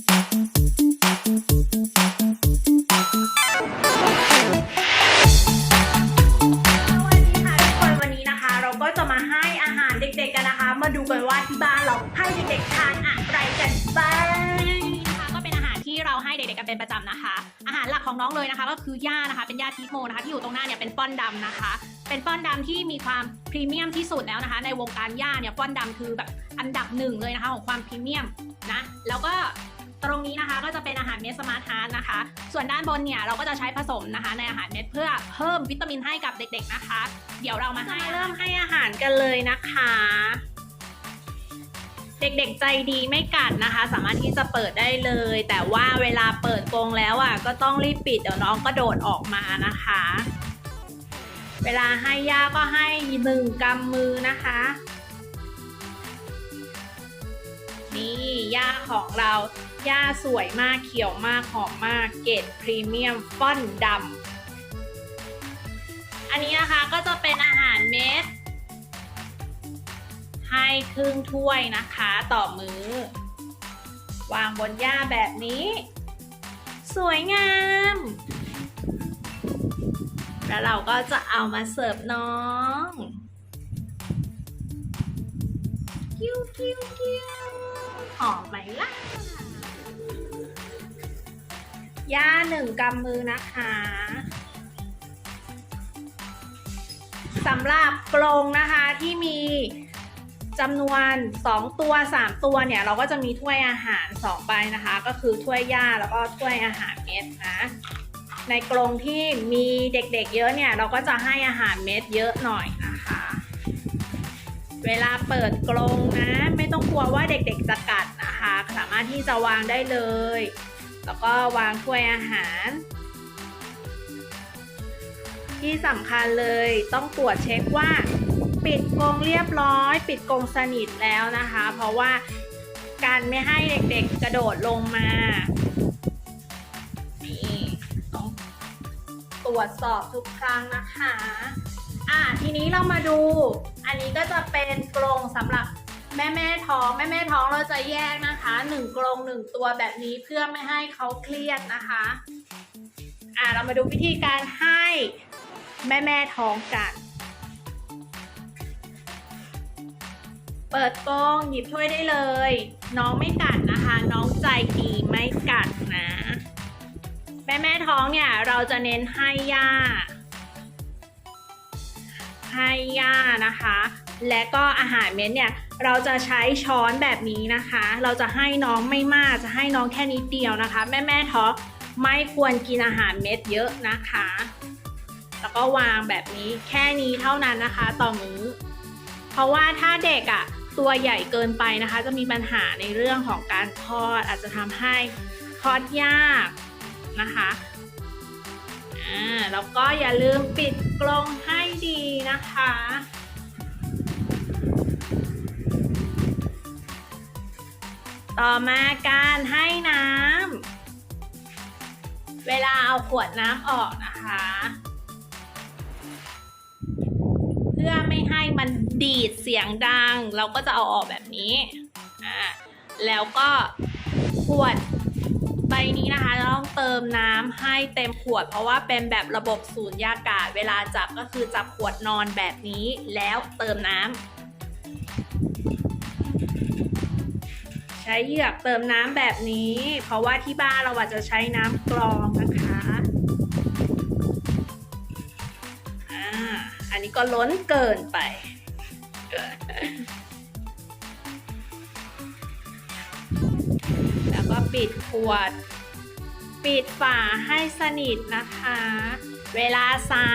สวัสดีค่ะทุกคนวันนี้นะคะเราก็จะมาให้อาหารเด็กๆกันนะคะมาดูกันว่าที่บ้านเราให้เด็กๆทานอะไรกันบ้างนะคะก็เป็นอาหารที่เราให้เด็กๆกันเป็นประจำนะคะ อาหารหลักของน้องเลยนะคะ ก็คือหญ้านะคะ เป็นหญ้าทีโมนะคะ ที่อยู่ตรงหน้าเนี่ยเป็นป้อนดำนะคะ เป็นป้อนดำที่มีความพรีเมียมที่สุดแล้วนะคะ ในวงการหญ้าเนี่ยป้อนดำคือแบบอันดับหนึ่งเลยนะคะ ของความพรีเมียมนะแล้วก็ ตรงนี้นะคะก็จะเป็นอาหารเม็ดสมาร์ทฮาร์ดนะคะ ส่วนด้านบนเนี่ยเราก็จะใช้ผสมนะคะ ในอาหารเม็ดเพื่อเพิ่มวิตามินให้กับเด็ก ๆนะคะ เดี๋ยวเรามาให้เริ่มให้อาหารกันเลยนะคะ เด็กๆใจดีไม่กัดนะคะ สามารถที่จะเปิดได้เลย แต่ว่าเวลาเปิดกรงแล้วอะก็ต้องรีบปิดเดี๋ยวน้องก็โดดออกมานะคะ เวลาให้ยาก็ให้หนึ่งกำมือนะคะนี่ย่าของเรา ย่าสวยมากเขียวมากหอมมากเกรดพรีเมียมฟ่อนดำอันนี้นะคะก็จะเป็นอาหารเม็ดให้ครึ่งถ้วยนะคะต่อมือวางบนหญ้าแบบนี้ สวยงาม แล้วเราก็จะเอามาเสิร์ฟน้องกิ้วกิ้วกิ้วหอมไหมล่ะ ย่าหนึ่งกำมือนะคะสำหรับกรงนะคะที่มีจำนวน 2 ตัว 3 ตัวเนี่ย เราก็จะมีถ้วยอาหาร 2 ใบนะคะ ก็คือถ้วยหญ้าแล้วก็ถ้วยอาหารเม็ดนะในกรงที่มีเด็กๆเยอะเนี่ย เราก็จะให้อาหารเม็ดเยอะหน่อยนะคะ เวลาเปิดกรงนะ ไม่ต้องกลัวว่าเด็กๆจะกัดนะคะ สามารถที่จะวางได้เลย แล้วก็วางถ้วยอาหาร ที่สำคัญเลยต้องตรวจเช็คว่า ปิดกรงเรียบร้อย ปิดกรงสนิทแล้วนะคะ เพราะว่าการไม่ให้เด็กๆกระโดดลงมานี่ต้องตรวจสอบทุกครั้งนะคะ อะทีนี้เรามาดู อันนี้ก็จะเป็นกรงสำหรับ แม่แม่ท้องแม่แม่ท้องเราจะแยกนะคะหนึ่งกรงหนึ่งตัวแบบนี้เพื่อไม่ให้เขาเครียดนะคะอะเรามาดูวิธีการให้แม่แม่ท้องกัน เปิดกรงหยิบถ้วยได้เลย น้องไม่กัดนะคะ น้องใจดีไม่กัดนะ แม่แม่ท้องเนี่ยเราจะเน้นให้ย่าให้ย่านะคะ และก็อาหารเม็ดเนี่ยเราจะใช้ช้อนแบบนี้นะคะ เราจะให้น้องไม่มากจะให้น้องแค่นิดเดียวนะคะ แม่แม่ท้อไม่ควรกินอาหารเม็ดเยอะนะคะ แล้วก็วางแบบนี้แค่นี้เท่านั้นนะคะต่อมื้อ เพราะว่าถ้าเด็กอะ่ะตัวใหญ่เกินไปนะคะ จะมีปัญหาในเรื่องของการคลอด อาจจะทำให้คลอดยากนะคะแล้วก็อย่าลืมปิดกรงให้ดีนะคะ ต่อมาการให้น้ำ เวลาเอาขวดน้ำออกนะคะ เพื่อไม่ให้มันดีดเสียงดัง เราก็จะเอาออกแบบนี้อ่าแล้วก็ขวดใบนี้นะคะต้องเติมน้ำให้เต็มขวด เพราะว่าเป็นแบบระบบสูญญากาศ เวลาจับก็คือจับขวดนอนแบบนี้แล้วเติมน้ำ ช้เหยือกเติมน้ำแบบนี้ เพราะว่าที่บ้านเราอาจจะใช้น้ำกรองนะคะอ่าอันนี้ก็ล้นเกินไปแล้วก็ปิดขวด ปิดฝาให้สนิทนะคะ เวลาใส่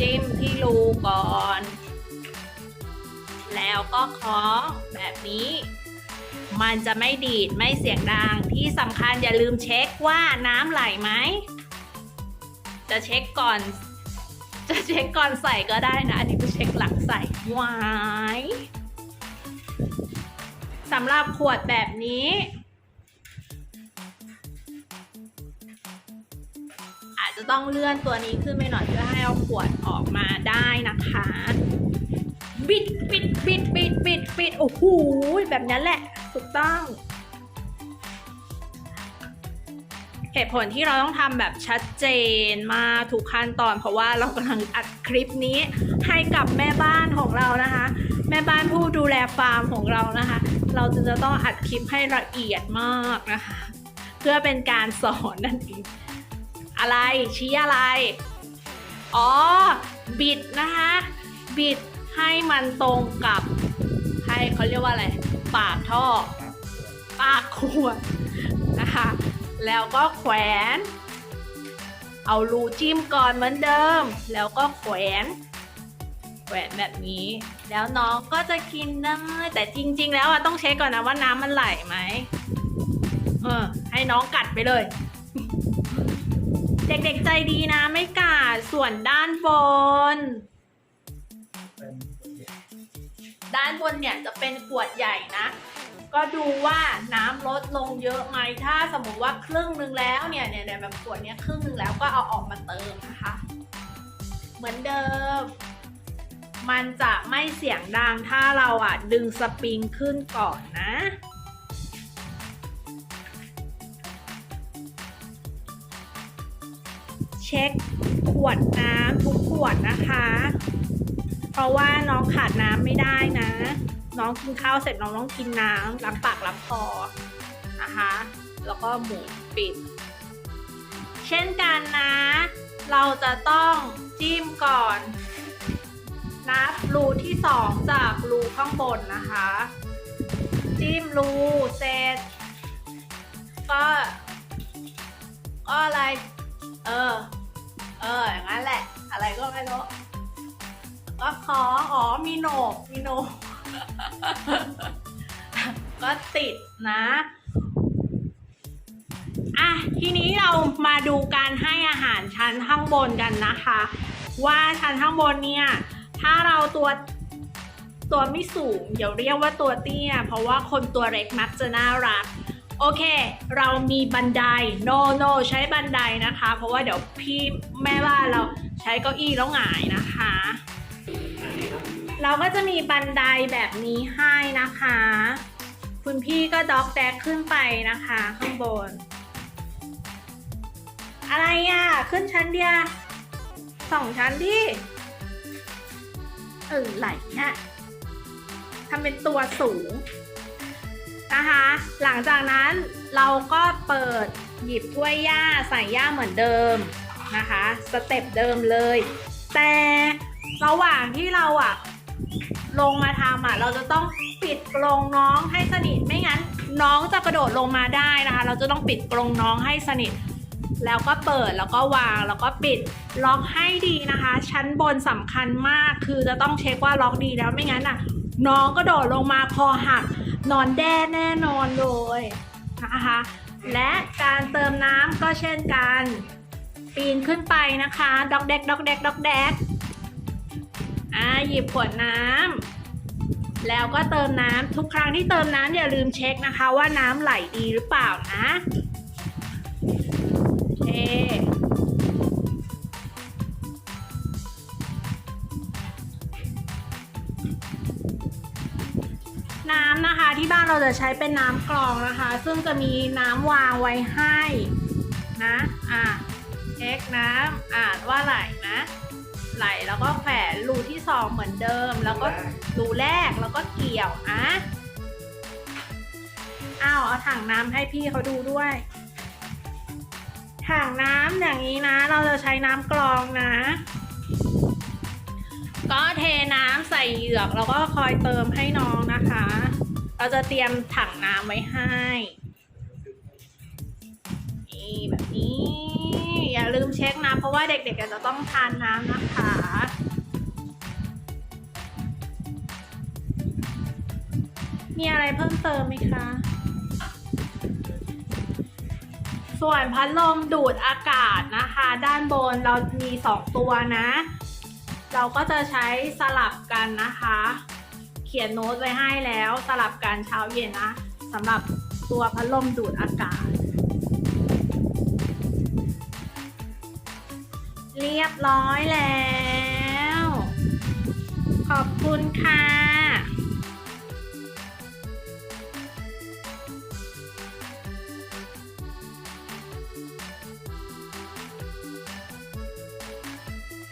จิ้มที่รูก่อน แล้วก็เคาะแบบนี้ มันจะไม่ดีดไม่เสียงดังที่สำคัญอย่าลืมเช็คว่าน้ำไหลไหม จะเช็คก่อน จะเช็คก่อนใส่ก็ได้นะ อันนี้คือเช็คหลังใส่ไว้สำหรับขวดแบบนี้อาจจะต้องเลื่อนตัวนี้ขึ้นไปหน่อยเพื่อให้เอาขวดออกมาได้นะคะ บิดบิดบิดบิดบิดบิดโอ้โหแบบนั้นแหละถูกต้องเหตุผลที่เราต้องทำแบบชัดเจนมาถูกขั้นตอน เพราะว่าเรากำลังอัดคลิปนี้ให้กับแม่บ้านของเรานะคะ แม่บ้านผู้ดูแลฟาร์มของเรานะคะ เราจะต้องอัดคลิปให้ละเอียดมากนะคะ เพื่อเป็นการสอนนั่นเองอะไรชี้อะไร อ๋อ บิดนะคะ บิด ให้มันตรงกับให้เขาเรียกว่าอะไร ปากท่อ ปากขวดนะคะ แล้วก็แขวน เอารูจิ้มก่อนเหมือนเดิม แล้วก็แขวนแขวนแบบนี้ แล้วน้องก็จะกินได้แต่จริง ๆ แล้วอะต้องเช็คก่อนนะว่าน้ำมันไหลไหมเออ ให้น้องกัดไปเลย เด็กๆใจดีนะไม่กัดส่วนด้านบน ด้านบนเนี่ยจะเป็นขวดใหญ่นะ ก็ดูว่าน้ำลดลงเยอะไหมถ้าสมมติว่าครึ่งนึงแล้วเนี่ยเนี่ยแบบขวดเนี้ยครึ่งนึงแล้วก็เอาออกมาเติมนะคะ เหมือนเดิม มันจะไม่เสียงดังถ้าเราอะดึงสปริงขึ้นก่อนนะเช็คขวดน้ำทุกขวดนะคะ เพราะว่าน้องขาดน้ำไม่ได้นะ น้องกินข้าวเสร็จน้องต้องกินน้ำล้างปากล้างคอนะคะ แล้วก็หมูปิด เช่นกันนะ เราจะต้องจิ้มก่อน นับรูที่สองจากรูข้างบนนะคะ จิ้มรูเสร็จก็ก็อะไร เออ เออ อย่างนั้นแหละ อะไรก็ไม่รู้ ก็ขออ๋อมีโหนกมีโหนก ก็ติดนะอะทีนี้เรามาดูการให้อาหารชั้นข้างบนกันนะคะ ว่าชั้นข้างบนเนี่ยถ้าเราตัวตัวไม่สูงเดี๋ยวเรียกว่าตัวเตี้ย เพราะว่าคนตัวเล็กมักจะน่ารัก โอเค เรามีบันได no no ใช้บันไดนะคะ เพราะว่าเดี๋ยวพี่แม่บ้านเราใช้เก้าอี้แล้วหงายนะคะ เราก็จะมีบันไดแบบนี้ให้นะคะ คุณพี่ก็ด็อกแดกขึ้นไปนะคะ ข้างบน อะไรอะ ขึ้นชั้นเดียวสองชั้นดิเออไหลเนี่ยทำเป็นตัวสูงนะคะ หลังจากนั้นเราก็เปิดหยิบถ้วยหญ้าใส่หญ้าเหมือนเดิมนะคะ สเต็ปเดิมเลย แต่ระหว่างที่เราอะ ลงมาทำอะ เราจะต้องปิดกรงน้องให้สนิท ไม่งั้น น้องจะกระโดดลงมาได้นะคะ เราจะต้องปิดกรงน้องให้สนิท แล้วก็เปิดแล้วก็วางแล้วก็ปิดล็อกให้ดีนะคะ ชั้นบนสำคัญมากคือจะต้องเช็คว่าล็อกดีแล้วไม่งั้นอะ น้องก็โดดลงมาคอหักนอนแด้แน่นอนเลยนะคะ และการเติมน้ำก็เช่นกัน ปีนขึ้นไปนะคะ ด็อกแดกด็อกแดกด็อกแดก อ่าหยิบขวดน้ำแล้วก็เติมน้ำทุกครั้งที่เติมน้ำอย่าลืมเช็คนะคะ ว่าน้ำไหลดีหรือเปล่านะเคน้ำนะคะที่บ้านเราจะใช้เป็นน้ำกรองนะคะ ซึ่งจะมีน้ำวางไว้ให้นะ อะเช็คน้ำอ่านว่าไหลนะ ไหลแล้วก็แขวนรูที่สองเหมือนเดิม แล้วก็รูแรกแล้วก็เกี่ยวอะอ้าวเอาถังน้ำให้พี่เขาดูด้วย ถังน้ำอย่างนี้นะ เราจะใช้น้ำกรองนะ ก็เทน้ำใส่เหยือกแล้วก็คอยเติมให้น้องนะคะ เราจะเตรียมถังน้ำไว้ให้ นี่แบบนี้ อย่าลืมเช็คน้ำเพราะว่าเด็กๆจะต้องทานน้ำนะคะมีอะไรเพิ่มเติมไหมคะ ส่วนพัดลมดูดอากาศนะคะ ด้านบนเรามีสองตัวนะ เราก็จะใช้สลับกันนะคะ เขียนโน้ตไว้ให้แล้วสลับกันเช้าเย็นนะสำหรับตัวพัดลมดูดอากาศ เรียบร้อยแล้ว ขอบคุณค่ะ